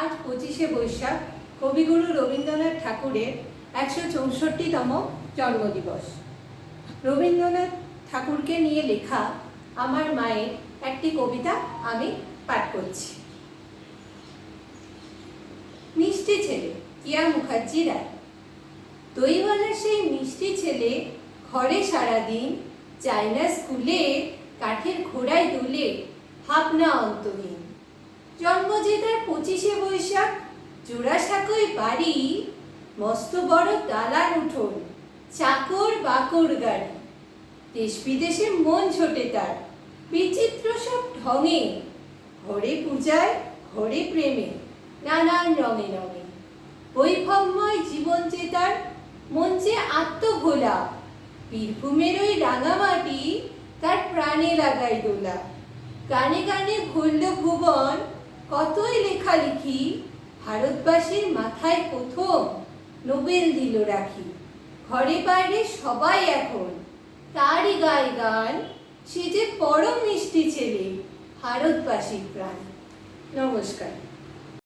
আজ পঁচিশে বৈশাখ কবিগুরু রবীন্দ্রনাথ ঠাকুরের একশো চৌষট্টিতম জন্মদিবস। রবীন্দ্রনাথ ঠাকুরকে নিয়ে লেখা আমার মায়ের একটি কবিতা আমি পাঠ করছি। মিষ্টি ছেলে, কিয়া মুখার্জি রায়। দইওয়ালা সেই মিষ্টি ছেলে ঘরে সারাদিন যায় না স্কুলে, কাঠের ঘোড়ায় দুলে, ভাবনা অন্তহীন। জন্ম যে পঁচিশে বৈশাখ জোড়াসাঁকোয় বাড়ি, মস্ত বড় দালান উঠোন, চাকর বাকর গাড়ি। দেশ বিদেশে মন ছোটে তার, বিচিত্র সব ঢঙে। ঘরে পূজায়, ঘরে প্রেমে, নানান রঙে রঙে। বৈভবময় জীবন যে তার মঞ্চে আত্মভোলা বীরভূমের ওই রাঙামাটি, তার প্রাণে লাগাই দোলা। গানে গানে ভরল ভুবন কতই লেখালেখি, ভারতবাসীর মাথায় প্রথম নোবেল দিল রাখি। ঘরে বাইরে সবাই এখন তারই গায়ে গান, সে যে পরম মিষ্টি ছেলে, ভারতবাসীর প্রাণ। নমস্কার।